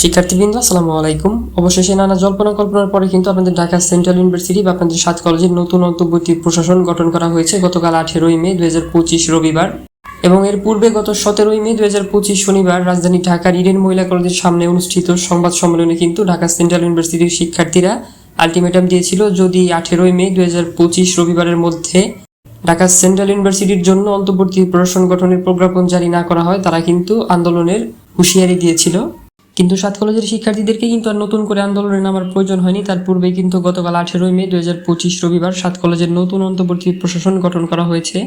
শিক্ষার্থীবৃন্দ, আসসালামু আলাইকুম। অবশেষে নানা জল্পনা কল্পনার পরে কিন্তু আপনাদের ঢাকা সেন্ট্রাল ইউনিভার্সিটি বা আপনাদের সাত কলেজের নতুন অন্তর্বর্তী প্রশাসন গঠন করা হয়েছে গতকাল আঠেরোই মে দুই হাজার পঁচিশ রবিবার। এবং এর পূর্বে গত সতেরোই মে দুই হাজার পঁচিশ শনিবার রাজধানী ঢাকার ইডেন মহিলা কলেজের সামনে অনুষ্ঠিত সংবাদ সম্মেলনে কিন্তু ঢাকা সেন্ট্রাল ইউনিভার্সিটির শিক্ষার্থীরা আলটিমেটাম দিয়েছিল, যদি আঠেরোই মে দু হাজার পঁচিশ রবিবারের মধ্যে ঢাকা সেন্ট্রাল ইউনিভার্সিটির জন্য অন্তর্বর্তী প্রশাসন গঠনের প্রজ্ঞাপন জারি না করা হয়, তারা কিন্তু আন্দোলনের হুঁশিয়ারি দিয়েছিল। কিন্তু সাত কলেজের শিক্ষার্থীদেরকে কিন্তু আর নতুন করে আন্দোলনে নামার প্রয়োজন হয়নি। তার পূর্বেই কিন্তু গতকাল আঠেরোই মে দু হাজার পঁচিশ রবিবার সাত কলেজের নতুন অন্তর্বর্তী প্রশাসন গঠন করা হয়েছে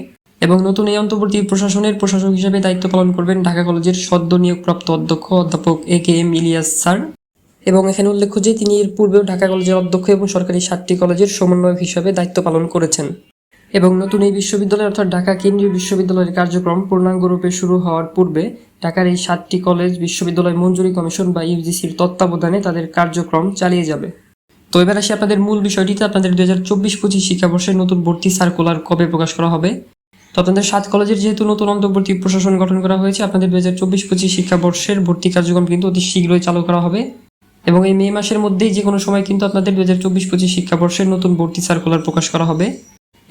এবং নতুন এই অন্তর্বর্তী প্রশাসনের প্রশাসক হিসেবে দায়িত্ব পালন করবেন ঢাকা কলেজের সদ্য নিয়োগপ্রাপ্ত অধ্যক্ষ অধ্যাপক A K M Ilias sir. এবং এখানে উল্লেখ্য যে তিনি এর পূর্বেও ঢাকা কলেজের অধ্যক্ষ এবং সরকারি সাতটি কলেজের সমন্বয়ক হিসেবে দায়িত্ব পালন করেছেন। এবং নতুন এই বিশ্ববিদ্যালয় অর্থাৎ ঢাকা কেন্দ্রীয় বিশ্ববিদ্যালয়ের কার্যক্রম পূর্ণাঙ্গ রূপে শুরু হওয়ার পূর্বে ঢাকার এই সাতটি কলেজ বিশ্ববিদ্যালয় মঞ্জুরি কমিশন বা ইউজিসির তত্ত্বাবধানে তাদের কার্যক্রম চালিয়ে যাবে। তো এবার আসি আপনাদের মূল বিষয়টিতে। আপনাদের দুই হাজার চব্বিশ পঁচিশ শিক্ষাবর্ষের নতুন ভর্তি সার্কুলার কবে প্রকাশ করা হবে? তো আপনাদের সাত কলেজের যেহেতু নতুন অন্তর্বর্তী প্রশাসন গঠন করা হয়েছে, আপনাদের দুই হাজার চব্বিশ পঁচিশ শিক্ষাবর্ষের ভর্তি কার্যক্রম কিন্তু অতি শীঘ্রই চালু করা হবে। এবং এই মে মাসের মধ্যেই যে কোনো সময় কিন্তু আপনাদের দুই হাজার চব্বিশ পঁচিশ শিক্ষাবর্ষের নতুন ভর্তি সার্কুলার প্রকাশ করা হবে।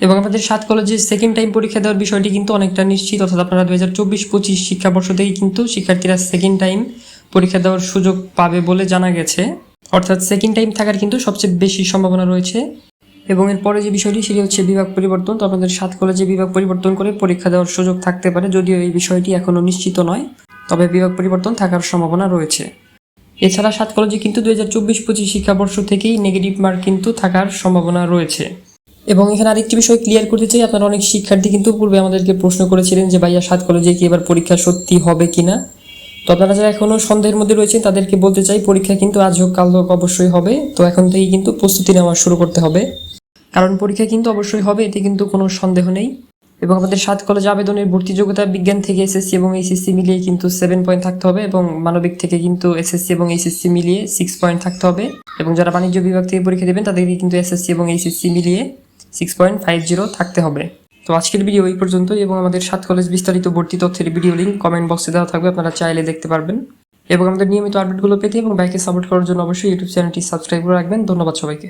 এবং আমাদের সাত কলেজে সেকেন্ড টাইম পরীক্ষা দেওয়ার বিষয়টি কিন্তু অনেকটা নিশ্চিত। অর্থাৎ আপনারা দু হাজার চব্বিশ পঁচিশ শিক্ষাবর্ষ থেকেই কিন্তু শিক্ষার্থীরা সেকেন্ড টাইম পরীক্ষা দেওয়ার সুযোগ পাবে বলে জানা গেছে। অর্থাৎ সেকেন্ড টাইম থাকার কিন্তু সবচেয়ে বেশি সম্ভাবনা রয়েছে। এবং এরপরে যে বিষয়টি, সেটি হচ্ছে বিভাগ পরিবর্তন। তো আপনাদের সাত কলেজে বিভাগ পরিবর্তন করে পরীক্ষা দেওয়ার সুযোগ থাকতে পারে, যদিও এই বিষয়টি এখনও নিশ্চিত নয়। তবে বিভাগ পরিবর্তন থাকার সম্ভাবনা রয়েছে। এছাড়া সাত কলেজে কিন্তু দু হাজার চব্বিশ পঁচিশ শিক্ষাবর্ষ থেকেই নেগেটিভ মার্ক কিন্তু থাকার সম্ভাবনা রয়েছে। এবং এখানে আরেকটি বিষয় ক্লিয়ার করতে চাই, আপনারা অনেক শিক্ষার্থী কিন্তু পূর্বে আমাদেরকে প্রশ্ন করেছিলেন যে ভাইয়া সাত কলেজে কি এবার পরীক্ষা সত্যি হবে কিনা? তো আপনারা যারা এখনও সন্দেহের মধ্যে রয়েছেন, তাদেরকে বলতে চাই পরীক্ষা কিন্তু আজ হোক, কাল হোক অবশ্যই হবে। তো এখন থেকেই কিন্তু প্রস্তুতি নেওয়া শুরু করতে হবে। কারণ পরীক্ষা কিন্তু অবশ্যই হবে, এতে কিন্তু কোনো সন্দেহ নেই। এবং আমাদের সাত কলেজ আবেদনের ভর্তি যোগ্যতা বিজ্ঞান থেকে এসএসসি এবং এইচএসসি মিলিয়ে কিন্তু সেভেন পয়েন্ট থাকতে হবে এবং মানবিক থেকে কিন্তু এসএসসি এবং এইচএসসি মিলিয়ে সিক্স পয়েন্ট থাকতে হবে। এবং যারা বাণিজ্য বিভাগ থেকে পরীক্ষা দেবেন, তাদেরকে কিন্তু এসএসসি এবং এইচএসসি মিলিয়ে সিক্স পয়েন্ট ফাইভ জিরো থাকতে হবে। তো আজকের ভিডিও এই পর্যন্ত এবং আমাদের সাত কলেজ বিস্তারিত ভর্তি তথ্যের ভিডিও লিঙ্ক কমেন্ট বক্সে দেওয়া থাকবে, আপনারা চাইলে দেখতে পারবেন। এবং আমাদের নিয়মিত আপডেটগুলো পেতে এবং বাইকে সাপোর্ট করার জন্য অবশ্যই ইউটিউব চ্যানেলটি সাবস্ক্রাইব করে রাখবেন। ধন্যবাদ সবাইকে।